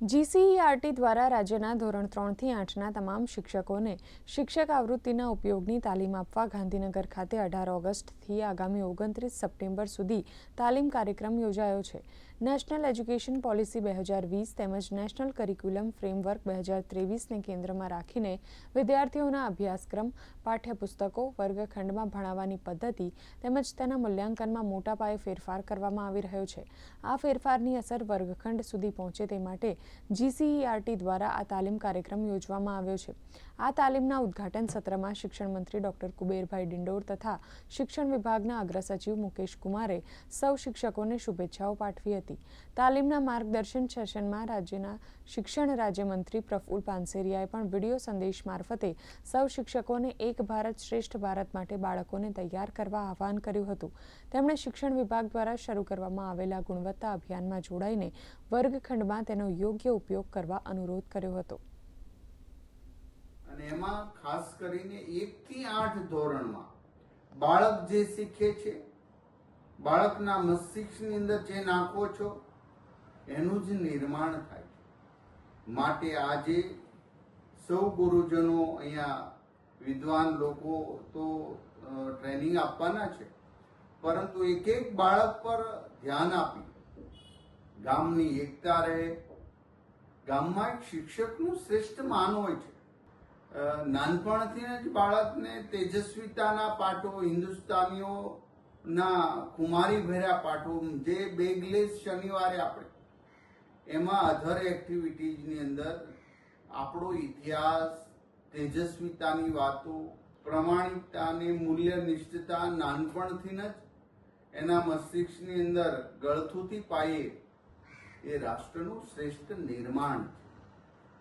GCERT દ્વારા રાજ્યના ધોરણ ત્રણથી આઠના તમામ શિક્ષકોને શિક્ષક આવૃત્તિના ઉપયોગની તાલીમ આપવા ગાંધીનગર ખાતે અઢાર ઓગસ્ટથી આગામી ઓગણત્રીસ સપ્ટેમ્બર સુધી તાલીમ કાર્યક્રમ યોજાયો છે. નેશનલ એજ્યુકેશન પોલિસી બે હજાર વીસ તેમજ નેશનલ કરિક્યુલમ ફ્રેમવર્ક બે હજાર ત્રેવીસને કેન્દ્રમાં રાખીને વિદ્યાર્થીઓના અભ્યાસક્રમ, પાઠ્યપુસ્તકો, વર્ગખંડમાં ભણાવવાની પદ્ધતિ તેમજ તેના મૂલ્યાંકનમાં મોટા પાયે ફેરફાર કરવામાં આવી રહ્યો છે. આ ફેરફારની અસર વર્ગખંડ સુધી પહોંચે તે માટે જીસીઈઆરટી દ્વારા આ તાલીમ કાર્યક્રમ યોજવામાં આવ્યો છે. આ તાલીમના ઉદ્ઘાટન સત્રમાં શિક્ષણ ડોક્ટર કુબેરભાઈ ડિંડોર તથા શિક્ષણ વિભાગના અગ્રસચિવ મુકેશ કુમારે સૌ શિક્ષકોને શુભેચ્છાઓ પાઠવી હતી. તાલીમના માર્ગદર્શન સેશનમાં રાજ્યના શિક્ષણ રાજ્યમંત્રી પ્રફુલ પાનસેરિયાએ પણ વીડિયો સંદેશ મારફતે સૌ શિક્ષકોને એક ભારત શ્રેષ્ઠ ભારત માટે બાળકોને તૈયાર કરવા આહવાન કર્યું હતું. તેમણે શિક્ષણ વિભાગ દ્વારા શરૂ કરવામાં આવેલા ગુણવત્તા અભિયાનમાં જોડાઈને વર્ગખંડમાં તેનો યોગ્ય ઉપયોગ કરવા અનુરોધ કર્યો હતો. અને એમાં ખાસ કરીને એક થી આઠ ધોરણમાં બાળક જે શીખે છે, બાળકના મસ્તિષ્કની અંદર જે નાખો છો, એનું જ નિર્માણ થાય છે. માટે આજે સૌ ગુરુજનો અહીંયા વિદ્વાન લોકો તો ટ્રેનિંગ આપવાના છે. પરંતુ એક એક બાળક પર ધ્યાન આપી, ગામની એકતા રહે ગામમાં એક શિક્ષકનું શ્રેષ્ઠ માન હોય છે. નાનપણથી જ બાળકને તેજસ્વીતાના પાઠો હિન્દુસ્તાનીઓના કુમારી ભર્યા પાઠો જે બેગલેસ શનિવારે આપણે એમાં અધર એક્ટિવિટીઝની અંદર આપણો ઇતિહાસ, તેજસ્વીતાની વાતો પ્રમાણિકતા અને મૂલ્યનિષ્ઠતા નાનપણથી જ એના મસ્તિષ્કની અંદર ગળથુથી પાયે એ રાષ્ટ્રનું શ્રેષ્ઠ નિર્માણ